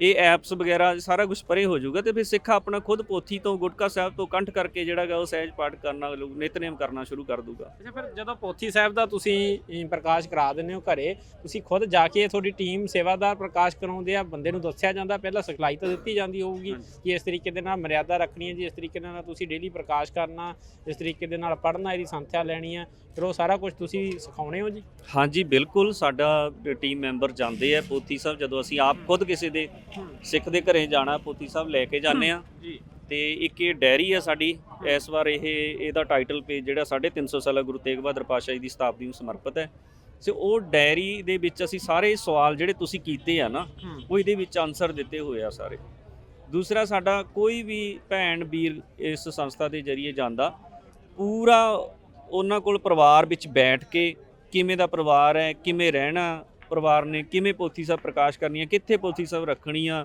ਇਹ ਐਪਸ ਵਗੈਰਾ ਸਾਰਾ ਕੁਝ ਪਰੇ ਹੋ ਜਾਊਗਾ ਤੇ ਫਿਰ ਸਿੱਖ ਆਪਣਾ ਖੁਦ ਪੋਥੀ ਤੋਂ ਗੁਟਕਾ ਸਾਹਿਬ ਤੋਂ ਕੰਠ ਕਰਕੇ ਜਿਹੜਾ ਗਾ ਉਹ ਸਹਿਜ ਪਾਠ ਕਰਨਾ ਨਿਤਨੇਮ ਕਰਨਾ ਸ਼ੁਰੂ ਕਰ ਦੂਗਾ ਅੱਛਾ ਫਿਰ ਜਦੋਂ ਪੋਥੀ ਸਾਹਿਬ ਦਾ ਤੁਸੀਂ ਪ੍ਰਕਾਸ਼ ਕਰਾ ਦਿੰਦੇ ਹੋ ਘਰੇ ਤੁਸੀਂ ਖੁਦ ਜਾ ਕੇ ਤੁਹਾਡੀ ਟੀਮ ਸੇਵਾਦਾਰ ਪ੍ਰਕਾਸ਼ ਕਰਾਉਂਦੇ ਆ ਬੰਦੇ ਨੂੰ ਦੱਸਿਆ ਜਾਂਦਾ ਪਹਿਲਾਂ ਸਿਖਲਾਈ ਤਾਂ ਦਿੱਤੀ ਜਾਂਦੀ ਹੋਊਗੀ। ਕਿ ਇਸ ਤਰੀਕੇ ਦੇ ਨਾਲ ਮਰਿਆਦਾ ਰੱਖਣੀ ਹੈ ਜੀ ਇਸ ਤਰੀਕੇ ਨਾਲ ਤੁਸੀਂ ਡੇਲੀ ਪ੍ਰਕਾਸ਼ ਕਰਨਾ ਇਸ ਤਰੀਕੇ ਦੇ ਨਾਲ ਪੜ੍ਹਨਾ ਇਹਦੀ ਸੰਥਿਆ ਲੈਣੀ ਹੈ ਫਿਰ ਉਹ ਸਾਰਾ ਕੁਝ ਤੁਸੀਂ ਸਿਖਾਉਣੇ ਹੋ ਜੀ? ਹਾਂਜੀ ਬਿਲਕੁਲ। ਸਾਡਾ ਟੀਮ ਮੈਂਬਰ ਜਾਂਦੇ ਆ ਪੋਥੀ ਸਾਹਿਬ। ਜਦੋਂ ਅਸੀਂ ਆਪ ਖੁਦ ਕਿਸੇ ਦੇ ਸਿੱਖ ਦੇ ਘਰੇ ਜਾਣਾ ਪੋਥੀ ਸਾਹਿਬ ਲੈ ਕੇ ਜਾਂਦੇ ਆ। ਜੀ। ਤੇ ਇੱਕ ਇਹ ਡੈਰੀ ਆ ਸਾਡੀ। ਇਸ ਵਾਰ ਇਹ ਇਹਦਾ ਟਾਈਟਲ ਪੇਜ ਜਿਹੜਾ 350 ਸਾਲਾ ਗੁਰੂ ਤੇਗ ਬਹਾਦਰ ਪਾਤਸ਼ਾਹ ਜੀ ਦੀ ਸਤਾਬਦੀ ਨੂੰ ਸਮਰਪਿਤ ਹੈ। ਸੋ ਉਹ ਡੈਰੀ ਦੇ ਵਿੱਚ ਅਸੀਂ ਸਾਰੇ ਸਵਾਲ ਜਿਹੜੇ ਤੁਸੀਂ ਕੀਤੇ ਆ ਨਾ ਉਹ ਇਹਦੇ ਵਿੱਚ ਆਨਸਰ ਦਿੱਤੇ ਹੋਏ ਆ ਸਾਰੇ। ਦੂਸਰਾ ਸਾਡਾ ਕੋਈ ਵੀ ਭੈਣ ਵੀਰ ਇਸ ਸੰਸਥਾ ਦੇ ਜਰੀਏ ਜਾਂਦਾ ਪੂਰਾ ਉਹਨਾਂ ਕੋਲ ਪਰਿਵਾਰ ਵਿੱਚ ਬੈਠ ਕੇ ਕਿਵੇਂ ਦਾ ਪਰਿਵਾਰ ਹੈ, ਕਿਵੇਂ ਰਹਿਣਾ ਪਰਿਵਾਰ ਨੇ, ਕਿਵੇਂ ਪੋਥੀ ਸਾਹਿਬ ਪ੍ਰਕਾਸ਼ ਕਰਨੀ ਹੈ ਕਿੱਥੇ ਪੋਥੀ ਸਾਹਿਬ ਰੱਖਣੀ ਆ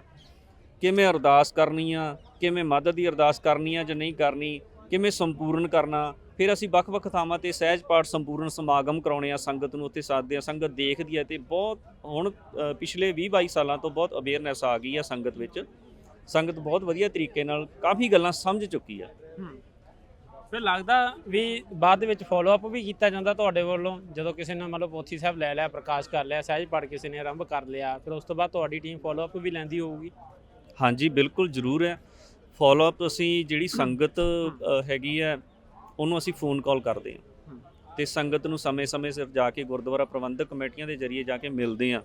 ਕਿਵੇਂ ਅਰਦਾਸ ਕਰਨੀ ਆ ਕਿਵੇਂ ਮਦਦ ਦੀ ਅਰਦਾਸ ਕਰਨੀ ਆ ਜਾਂ ਨਹੀਂ ਕਰਨੀ, ਕਿਵੇਂ ਸੰਪੂਰਨ ਕਰਨਾ, ਫਿਰ ਅਸੀਂ ਵੱਖ-ਵੱਖ ਥਾਵਾਂ ਤੇ ਸਹਿਜ ਪਾਠ ਸੰਪੂਰਨ ਸਮਾਗਮ ਕਰਾਉਣੇ ਆ ਸੰਗਤ ਨੂੰ ਉੱਥੇ ਸਾਧਦੇ ਆ, ਸੰਗਤ ਦੇਖਦੀ ਹੈ ਤੇ ਬਹੁਤ ਹੁਣ ਪਿਛਲੇ 20-22 ਸਾਲਾਂ ਤੋਂ ਬਹੁਤ ਅਵੇਅਰਨੈਸ ਆ ਗਈ ਆ ਸੰਗਤ ਵਿੱਚ। ਸੰਗਤ ਬਹੁਤ ਵਧੀਆ ਤਰੀਕੇ ਨਾਲ ਕਾਫੀ ਗੱਲਾਂ ਸਮਝ ਚੁੱਕੀ ਆ। ਫਿਰ ਲੱਗਦਾ ਵੀ ਬਾਅਦ ਦੇ ਵਿੱਚ ਫਾਲੋ ਅਪ ਵੀ ਕੀਤਾ ਜਾਂਦਾ ਤੁਹਾਡੇ ਵੱਲੋਂ, ਜਦੋਂ ਕਿਸੇ ਨੇ ਮਤਲਬ ਪੋਥੀ ਸਾਹਿਬ ਲੈ ਲਿਆ, ਪ੍ਰਕਾਸ਼ ਕਰ ਲਿਆ, ਸਹਿਜ ਪਾਠ ਕਿਸੇ ਨੇ ਆਰੰਭ ਕਰ ਲਿਆ, ਫਿਰ ਉਸ ਤੋਂ ਬਾਅਦ ਤੁਹਾਡੀ ਟੀਮ ਫਾਲੋ ਅਪ ਵੀ ਲੈਂਦੀ ਹੋਊਗੀ? ਹਾਂਜੀ, ਬਿਲਕੁਲ ਜ਼ਰੂਰ ਹੈ। ਫਾਲੋ ਅਪ ਅਸੀਂ ਜਿਹੜੀ ਸੰਗਤ ਹੈਗੀ ਹੈ, ਉਹਨੂੰ ਅਸੀਂ ਫੋਨ ਕਾਲ ਕਰਦੇ ਹਾਂ। ਤੇ ਸੰਗਤ ਨੂੰ ਸਮੇਂ-ਸਮੇਂ ਸਿਰ ਜਾ ਕੇ ਗੁਰਦੁਆਰਾ ਪ੍ਰਬੰਧਕ ਕਮੇਟੀਆਂ ਦੇ ਜਰੀਏ ਜਾ ਕੇ ਮਿਲਦੇ ਹਾਂ।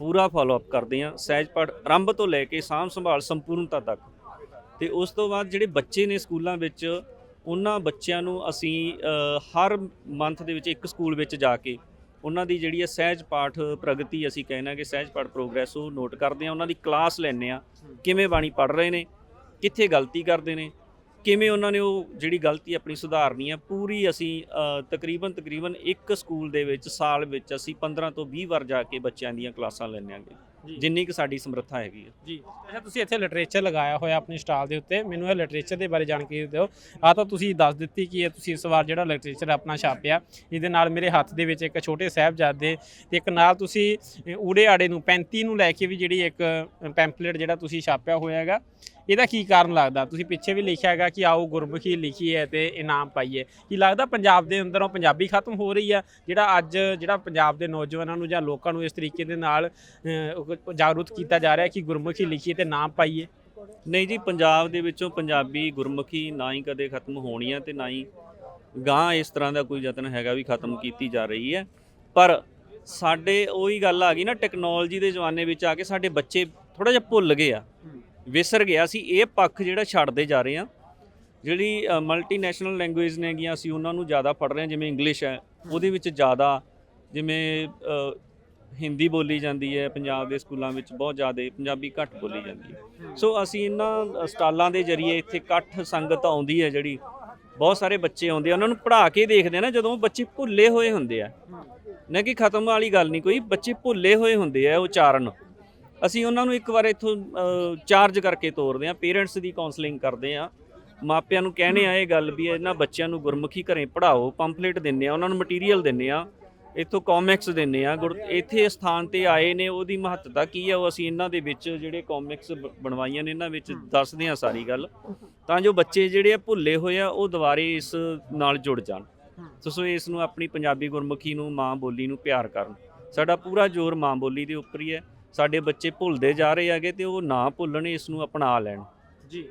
ਪੂਰਾ ਫਾਲੋ ਅਪ ਕਰਦੇ ਹਾਂ। ਸਹਿਜ ਪਾਠ ਆਰੰਭ ਤੋਂ ਲੈ ਕੇ ਸਾਂਭ ਸੰਭਾਲ ਸੰਪੂਰਨਤਾ ਤੱਕ। ਤੇ ਉਸ ਤੋਂ ਬਾਅਦ ਜਿਹੜੇ ਬੱਚੇ ਨੇ ਸਕੂਲਾਂ ਵਿੱਚ ਉਹਨਾਂ ਬੱਚਿਆਂ ਨੂੰ ਅਸੀਂ ਹਰ ਮੰਥ ਦੇ ਵਿੱਚ ਇੱਕ ਸਕੂਲ ਵਿੱਚ ਜਾ ਕੇ ਉਹਨਾਂ ਦੀ ਜਿਹੜੀ ਹੈ ਸਹਿਜ ਪਾਠ ਪ੍ਰਗਤੀ ਅਸੀਂ ਕਹਿੰਨਾ ਕਿ ਸਹਿਜ ਪਾਠ ਪ੍ਰੋਗਰੈਸ ਉਹ ਨੋਟ ਕਰਦੇ ਹਾਂ, ਉਹਨਾਂ ਦੀ ਕਲਾਸ ਲੈਂਦੇ ਹਾਂ, ਕਿਵੇਂ ਬਾਣੀ ਪੜ ਰਹੇ ਨੇ, ਕਿੱਥੇ ਗਲਤੀ ਕਰਦੇ ਨੇ, ਕਿਵੇਂ ਉਹਨਾਂ ਨੇ ਉਹ ਜਿਹੜੀ ਗਲਤੀ ਆਪਣੀ ਸੁਧਾਰਨੀ ਆ ਪੂਰੀ ਅਸੀਂ ਤਕਰੀਬਨ ਤਕਰੀਬਨ ਇੱਕ ਸਕੂਲ ਦੇ ਵਿੱਚ ਸਾਲ ਵਿੱਚ ਅਸੀਂ 15 ਤੋਂ 20 ਵਾਰ ਜਾ ਕੇ ਬੱਚਿਆਂ ਦੀਆਂ ਕਲਾਸਾਂ ਲੈਣਾਂਗੇ ਜੀ ਜਿੰਨੀ ਕਿ ਸਾਡੀ ਸਮਰੱਥਾ ਹੈਗੀ ਹੈ ਜੀ। ਅੱਛਾ ਤੁਸੀਂ ਇੱਥੇ ਲਿਟਰੇਚਰ ਲਗਾਇਆ ਹੋਇਆ ਆਪਣੀ ਸਟਾਲ ਦੇ ਉੱਤੇ। ਮੈਨੂੰ ਇਹ ਲਿਟਰੇਚਰ ਦੇ ਬਾਰੇ ਜਾਣਕਾਰੀ ਦਿਓ। ਆ ਤਾਂ ਤੁਸੀਂ ਦੱਸ ਦਿੱਤੀ ਕਿ ਇਹ ਤੁਸੀਂ ਇਸ ਵਾਰ ਜਿਹੜਾ ਲਿਟਰੇਚਰ ਆਪਣਾ ਛਾਪਿਆ। ਇਹਦੇ ਨਾਲ ਮੇਰੇ ਹੱਥ ਦੇ ਵਿੱਚ ਇੱਕ ਛੋਟੇ ਸਾਹਿਬਜ਼ਾਦੇ ਤੇ ਇੱਕ ਨਾਲ ਤੁਸੀਂ ਊੜੇ ਆੜੇ ਨੂੰ 35 ਨੂੰ ਲੈ ਕੇ ਵੀ ਜਿਹੜੀ ਇੱਕ ਪੈਂਪਲੇਟ ਜਿਹੜਾ ਤੁਸੀਂ ਛਾਪਿਆ ਹੋਇਆ ਹੈਗਾ। ਇਹਦਾ ਕੀ ਕਾਰਨ ਲੱਗਦਾ? ਤੁਸੀਂ ਪਿੱਛੇ ਵੀ ਲਿਖਿਆ ਹੈਗਾ ਕਿ ਆਓ ਗੁਰਮੁਖੀ ਲਿਖੀਏ ਹੈ ਤੇ ਇਨਾਮ ਪਾਈਏ। ਕੀ ਲੱਗਦਾ ਪੰਜਾਬ ਦੇ ਅੰਦਰੋਂ ਪੰਜਾਬੀ ਖਤਮ ਹੋ ਰਹੀ ਆ ਜਿਹੜਾ ਅੱਜ ਜਿਹੜਾ ਪੰਜਾਬ ਦੇ ਨੌਜਵਾਨਾਂ ਨੂੰ ਜਾਂ ਲੋਕਾਂ ਨੂੰ ਇਸ ਤਰੀਕੇ ਦੇ ਨਾਲ ਜਾਗਰੂਕ ਕੀਤਾ ਜਾ ਰਿਹਾ ਕਿ ਗੁਰਮੁਖੀ ਲਿਖੀਏ ਤੇ ਨਾਮ ਪਾਈਏ? ਨਹੀਂ ਜੀ, ਪੰਜਾਬ ਦੇ ਵਿੱਚੋਂ ਪੰਜਾਬੀ ਗੁਰਮੁਖੀ ਨਾ ਹੀ ਕਦੇ ਖਤਮ ਹੋਣੀ ਆ ਤੇ ਨਾ ਹੀ ਗਾਂ ਇਸ ਤਰ੍ਹਾਂ ਦਾ ਕੋਈ ਯਤਨ ਹੈਗਾ ਵੀ ਖਤਮ ਕੀਤੀ ਜਾ ਰਹੀ ਹੈ। ਪਰ ਸਾਡੇ ਉਹੀ ਗੱਲ ਆ ਗਈ ਨਾ, ਟੈਕਨੋਲੋਜੀ ਦੇ ਜ਼ਮਾਨੇ ਵਿੱਚ ਆ ਕੇ ਸਾਡੇ ਬੱਚੇ ਥੋੜਾ ਜਿਹਾ ਭੁੱਲ ਗਏ ਆ। ਵਿਸਰ ਗਿਆ ਸੀ। ਇਹ ਪੱਖ ਜਿਹੜਾ ਛੱਡਦੇ ਜਾ ਰਹੇ ਆ। ਜਿਹੜੀ ਮਲਟੀਨੈਸ਼ਨਲ ਲੈਂਗੁਏਜ ਨੇਗੀਆਂ ਅਸੀਂ ਉਹਨਾਂ ਨੂੰ ਜ਼ਿਆਦਾ ਪੜ੍ਹ ਰਹੇ ਹਾਂ ਜਿਵੇਂ ਇੰਗਲਿਸ਼ ਹੈ, ਉਹਦੇ ਵਿੱਚ ਜ਼ਿਆਦਾ ਜਿਵੇਂ ਹਿੰਦੀ ਬੋਲੀ ਜਾਂਦੀ ਹੈ, ਪੰਜਾਬ ਦੇ ਸਕੂਲਾਂ ਵਿੱਚ ਬਹੁਤ ਜ਼ਿਆਦਾ ਪੰਜਾਬੀ ਘੱਟ ਬੋਲੀ ਜਾਂਦੀ ਹੈ। ਸੋ ਅਸੀਂ ਇਹਨਾਂ ਸਟਾਲਾਂ ਦੇ ਜਰੀਏ ਇੱਥੇ ਇਕੱਠ ਸੰਗਤ ਆਉਂਦੀ ਹੈ ਜਿਹੜੀ, ਬਹੁਤ ਸਾਰੇ ਬੱਚੇ ਆਉਂਦੇ ਆ, ਉਹਨਾਂ ਨੂੰ ਪੜ੍ਹਾ ਕੇ ਦੇਖਦੇ ਆ ਨਾ, ਜਦੋਂ ਬੱਚੇ ਭੁੱਲੇ ਹੋਏ ਹੁੰਦੇ ਆ। ਨਾ ਕਿ ਖਤਮ ਵਾਲੀ ਗੱਲ ਨਹੀਂ, ਕੋਈ ਬੱਚੇ ਭੁੱਲੇ ਹੋਏ ਹੁੰਦੇ ਆ ਉਚਾਰਨ। ਅਸੀਂ ਉਹਨਾਂ ਨੂੰ ਇੱਕ ਵਾਰ ਇੱਥੋਂ ਚਾਰਜ ਕਰਕੇ ਤੋਰਦੇ ਆ ਪੇਰੈਂਟਸ ਦੀ ਕਾਉਂਸਲਿੰਗ ਕਰਦੇ ਆ ਮਾਪਿਆਂ ਨੂੰ ਕਹਿੰਦੇ ਆ ਇਹ ਗੱਲ ਵੀ ਇਹਨਾਂ ਬੱਚਿਆਂ ਨੂੰ ਗੁਰਮੁਖੀ ਘਰੇ ਪੜ੍ਹਾਓ ਪੰਪਲੇਟ ਦਿੰਨੇ ਆ ਉਹਨਾਂ ਨੂੰ ਮਟੀਰੀਅਲ ਦਿੰਨੇ ਆ ਇੱਥੋਂ ਕਾਮਿਕਸ ਦਿੰਨੇ ਆ ਇੱਥੇ ਸਥਾਨ ਤੇ ਆਏ ਨੇ ਉਹਦੀ ਮਹੱਤਤਾ ਕੀ ਹੈ ਉਹ ਅਸੀਂ ਇਹਨਾਂ ਦੇ ਵਿੱਚ ਜਿਹੜੇ ਕਾਮਿਕਸ ਬਣਵਾਈਆਂ ਨੇ ਇਹਨਾਂ ਵਿੱਚ ਦੱਸਦੇ ਆ ਸਾਰੀ ਗੱਲ। ਤਾਂ ਜੋ ਬੱਚੇ ਜਿਹੜੇ ਆ ਭੁੱਲੇ ਹੋਏ ਆ ਉਹ ਦੁਬਾਰੇ ਇਸ ਨਾਲ ਜੁੜ ਜਾਣ। ਸੋ ਸੋ ਇਸ ਨੂੰ ਆਪਣੀ ਪੰਜਾਬੀ ਗੁਰਮੁਖੀ ਨੂੰ ਮਾਂ ਬੋਲੀ ਨੂੰ ਪਿਆਰ ਕਰਨ। ਸਾਡਾ ਪੂਰਾ ਜ਼ੋਰ ਮਾਂ ਬੋਲੀ ਦੇ ਉੱਪਰ ਹੀ ਹੈ। ਸਾਡੇ ਬੱਚੇ ਭੁੱਲਦੇ ਜਾ ਰਹੇ ਹੈਗੇ ਤੇ ਉਹ ਨਾ ਭੁੱਲਣ ਇਸ ਨੂੰ ਅਪਣਾ ਲੈਣ। ਜੀ।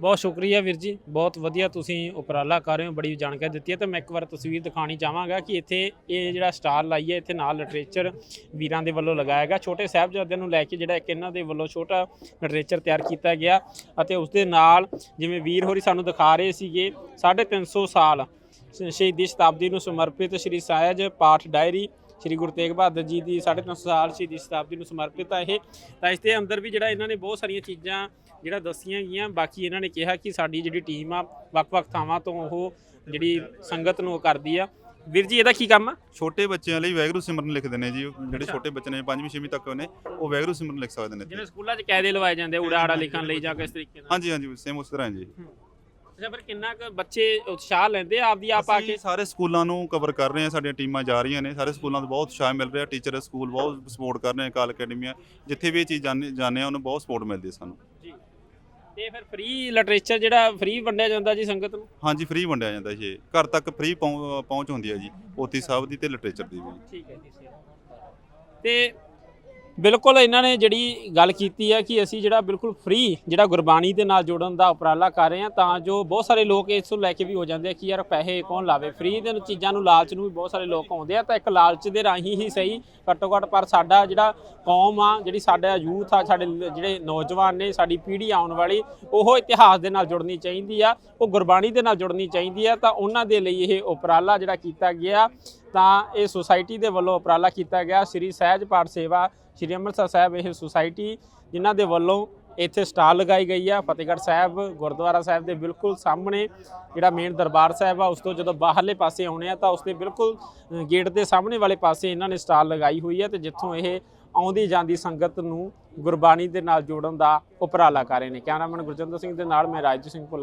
ਬਹੁਤ ਸ਼ੁਕਰੀਆ ਵੀਰ ਜੀ। ਬਹੁਤ ਵਧੀਆ ਤੁਸੀਂ ਉਪਰਾਲਾ ਕਰ ਰਹੇ ਹੋ, ਬੜੀ ਜਾਣਕਾਰੀ ਦਿੱਤੀ ਹੈ। ਤੇ ਮੈਂ ਇੱਕ ਵਾਰ ਤਸਵੀਰ ਦਿਖਾਣੀ ਚਾਹਾਂਗਾ ਕਿ ਇੱਥੇ ਇਹ ਜਿਹੜਾ ਸਟਾਲ ਲਾਈ ਹੈ, ਇੱਥੇ ਨਾਲ ਲਿਟਰੇਚਰ ਵੀਰਾਂ ਦੇ ਵੱਲੋਂ ਲਗਾਇਆ ਗਿਆ। ਛੋਟੇ ਸਾਹਿਬਜ਼ਾਦਿਆਂ ਨੂੰ ਲੈ ਕੇ ਜਿਹੜਾ ਇੱਕ ਇਹਨਾਂ ਦੇ ਵੱਲੋਂ ਛੋਟਾ ਲਿਟਰੇਚਰ ਤਿਆਰ ਕੀਤਾ ਗਿਆ ਅਤੇ ਉਸ ਦੇ ਨਾਲ ਜਿਵੇਂ ਵੀਰ ਹੋਰੀ ਸਾਨੂੰ ਦਿਖਾ ਰਹੇ ਸੀਗੇ 350 ਸਾਲ ਸ਼ਹੀਦੀ ਸ਼ਤਾਬਦੀ ਨੂੰ ਸਮਰਪਿਤ ਸ਼੍ਰੀ ਸਾਇਜ ਪਾਠ ਡਾਇਰੀ ਸ਼੍ਰੀ ਗੁਰੂ ਤੇਗ ਬਹਾਦਰ ਜੀ ਦੀ 350 ਸਾਲ ਸ਼ਹੀਦੀ ਸ਼ਤਾਬਦੀ ਨੂੰ ਸਮਰਪਿਤ ਆ ਇਹ। ਤਾਂ ਇਸ ਦੇ ਅੰਦਰ ਵੀ ਜਿਹੜਾ ਇਹਨਾਂ ਨੇ ਬਹੁਤ ਸਾਰੀਆਂ ਚੀਜ਼ਾਂ ਜਿਹੜਾ ਦੱਸੀਆਂ ਗਈਆਂ ਬਾਕੀ ਇਹਨਾਂ ਨੇ ਕਿਹਾ ਕਿ ਸਾਡੀ ਜਿਹੜੀ ਟੀਮ ਆ ਵੱਖ-ਵੱਖ ਥਾਵਾਂ ਤੋਂ ਉਹ ਜਿਹੜੀ ਸੰਗਤ ਨੂੰ ਉਹ ਕਰਦੀ ਆ। ਵੀਰ ਜੀ ਇਹਦਾ ਕੀ ਕੰਮ ਆ? ਛੋਟੇ ਬੱਚਿਆਂ ਲਈ ਵੈਗਰੂ ਸਿਮਰਨ ਲਿਖਦੇ ਨੇ ਜੀ ਜਿਹੜੇ ਛੋਟੇ ਬੱਚੇ ਨੇ 5ਵੀਂ 6ਵੀਂ ਤੱਕ ਨੇ ਉਹ ਵੈਗਰੂ ਸਿਮਰਨ ਲਿਖ ਸਕਦੇ ਨੇ। ਜਿਵੇਂ ਸਕੂਲਾਂ 'ਚ ਕਾਇਦੇ ਲਵਾਏ ਜਾਂਦੇ ਆੜਾ ਲਿਖਣ ਲਈ ਜਾਂ ਕਿਸ ਤਰੀਕੇ ਨਾਲ? ਹਾਂਜੀ ਹਾਂਜੀ ਸੇਮ ਉਸ ਤਰ੍ਹਾਂ ਜੀ। ਅੱਛਾ ਫਿਰ ਕਿੰਨਾ ਕੁ ਬੱਚੇ ਉਤਸ਼ਾਹ ਲੈਂਦੇ ਆ ਆਪਦੀ ਆਪ ਆ ਅਸੀਂ ਕੇ? ਸਾਰੇ ਸਕੂਲਾਂ ਨੂੰ ਕਵਰ ਕਰ ਰਹੇ ਹਾਂ ਸਾਡੀਆਂ ਟੀਮਾਂ ਜਾ ਰਹੀਆਂ ਨੇ। ਸਾਰੇ ਸਕੂਲਾਂ ਤੋਂ ਬਹੁਤ ਉਤਸ਼ਾਹ ਮਿਲ ਰਿਹਾ ਟੀਚਰ ਸਕੂਲ ਬਹੁਤ ਸਪੋਰਟ ਕਰ ਰਹੇ ਨੇ ਕਾਲ ਅਕੈਡਮੀਆਂ ਜਿੱਥੇ ਵੀ ਇਹ ਚੀਜ਼ ਜਾਣੇ ਆ ਉਹਨੂੰ ਬਹੁਤ ਸਪੋਰਟ ਮਿਲਦੀ ਹੈ ਸਾਨੂੰ। ਜੀ। ਤੇ ਫਿਰ ਫ੍ਰੀ ਲਿਟਰੇਚਰ ਜਿਹੜਾ ਫ੍ਰੀ ਵੰਡਿਆ ਜਾਂਦਾ ਜੀ ਸੰਗਤ ਨੂੰ? ਹਾਂਜੀ ਫ੍ਰੀ ਵੰਡਿਆ ਜਾਂਦਾ ਜੀ ਇਹ। ਘਰ ਤੱਕ ਫ੍ਰੀ ਪਹੁੰਚ ਹੁੰਦੀ ਹੈ ਜੀ ਪੋਥੀ ਸਾਹਿਬ ਦੀ ਤੇ ਲਿਟਰੇਚਰ ਦੀ ਵੀ। ਠੀਕ ਹੈ ਜੀ ਤੇ ਬਿਲਕੁਲ ਇਹਨਾਂ ਨੇ ਜਿਹੜੀ ਗੱਲ ਕੀਤੀ ਹੈ ਕਿ ਅਸੀਂ ਜਿਹੜਾ ਬਿਲਕੁਲ ਫ੍ਰੀ ਜਿਹੜਾ ਗੁਰਬਾਣੀ ਦੇ ਨਾਲ ਜੋੜਨ ਦਾ ਉਪਰਾਲਾ ਕਰ ਰਹੇ ਹਾਂ ਤਾਂ ਜੋ ਬਹੁਤ ਸਾਰੇ ਲੋਕ ਇਸ ਨੂੰ ਲੈ ਕੇ ਵੀ ਹੋ ਜਾਂਦੇ ਆ ਕਿ ਯਾਰ ਪੈਸੇ ਕੌਣ ਲਾਵੇ? ਫ੍ਰੀ ਦੇ ਚੀਜ਼ਾਂ ਨੂੰ ਲਾਲਚ ਨੂੰ ਵੀ ਬਹੁਤ ਸਾਰੇ ਲੋਕ ਆਉਂਦੇ ਆ, ਤਾਂ ਇੱਕ ਲਾਲਚ ਦੇ ਰਾਹੀਂ ਹੀ ਸਹੀ ਘੱਟੋ ਘੱਟ, ਪਰ ਸਾਡਾ ਜਿਹੜਾ ਕੌਮ ਆ, ਜਿਹੜੀ ਸਾਡਾ ਯੂਥ ਆ, ਸਾਡੇ ਜਿਹੜੇ ਨੌਜਵਾਨ ਨੇ, ਸਾਡੀ ਪੀੜ੍ਹੀ ਆਉਣ ਵਾਲੀ, ਉਹ ਇਤਿਹਾਸ ਦੇ ਨਾਲ ਜੁੜਨੀ ਚਾਹੀਦੀ ਆ, ਉਹ ਗੁਰਬਾਣੀ ਦੇ ਨਾਲ ਜੁੜਨੀ ਚਾਹੀਦੀ ਆ, ਤਾਂ ਉਹਨਾਂ ਦੇ ਲਈ ਇਹ ਉਪਰਾਲਾ ਜਿਹੜਾ ਕੀਤਾ ਗਿਆ, ਤਾਂ ਇਹ ਸੁਸਾਇਟੀ ਦੇ ਵੱਲੋਂ ਉਪਰਾਲਾ ਕੀਤਾ ਗਿਆ, ਸ੍ਰੀ ਸਹਿਜ ਪਾਠ ਸੇਵਾ ਸ੍ਰੀ ਅੰਮ੍ਰਿਤਸਰ ਸਾਹਿਬ ਇਹ ਸੁਸਾਇਟੀ ਜਿਨ੍ਹਾਂ ਦੇ ਵੱਲੋਂ ਇੱਥੇ ਸਟਾਲ ਲਗਾਈ ਗਈ ਆ, ਫਤਿਹਗੜ੍ਹ ਸਾਹਿਬ, ਗੁਰਦੁਆਰਾ ਸਾਹਿਬ ਦੇ ਬਿਲਕੁਲ ਸਾਹਮਣੇ ਜਿਹੜਾ ਮੇਨ ਦਰਬਾਰ ਸਾਹਿਬ ਆ, ਉਸ ਤੋਂ ਜਦੋਂ ਬਾਹਰਲੇ ਪਾਸੇ ਆਉਣੇ ਆ ਤਾਂ ਉਸ ਦੇ ਬਿਲਕੁਲ ਗੇਟ ਦੇ ਸਾਹਮਣੇ ਵਾਲੇ ਪਾਸੇ ਇਹਨਾਂ ਨੇ ਸਟਾਲ ਲਗਾਈ ਹੋਈ ਹੈ ਤੇ ਜਿੱਥੋਂ ਇਹ ਆਉਂਦੀ ਜਾਂਦੀ ਸੰਗਤ ਨੂੰ ਗੁਰਬਾਣੀ ਦੇ ਨਾਲ ਜੋੜਨ ਦਾ ਉਪਰਾਲਾ ਕਰ ਰਹੇ ਨੇ। ਕੈਮਰਾਮੈਨ ਗੁਰਜਿੰਦਰ ਸਿੰਘ ਦੇ ਨਾਲ ਮੈਂ ਰਾਜਜੀਤ ਸਿੰਘ ਭੁੱਲਰ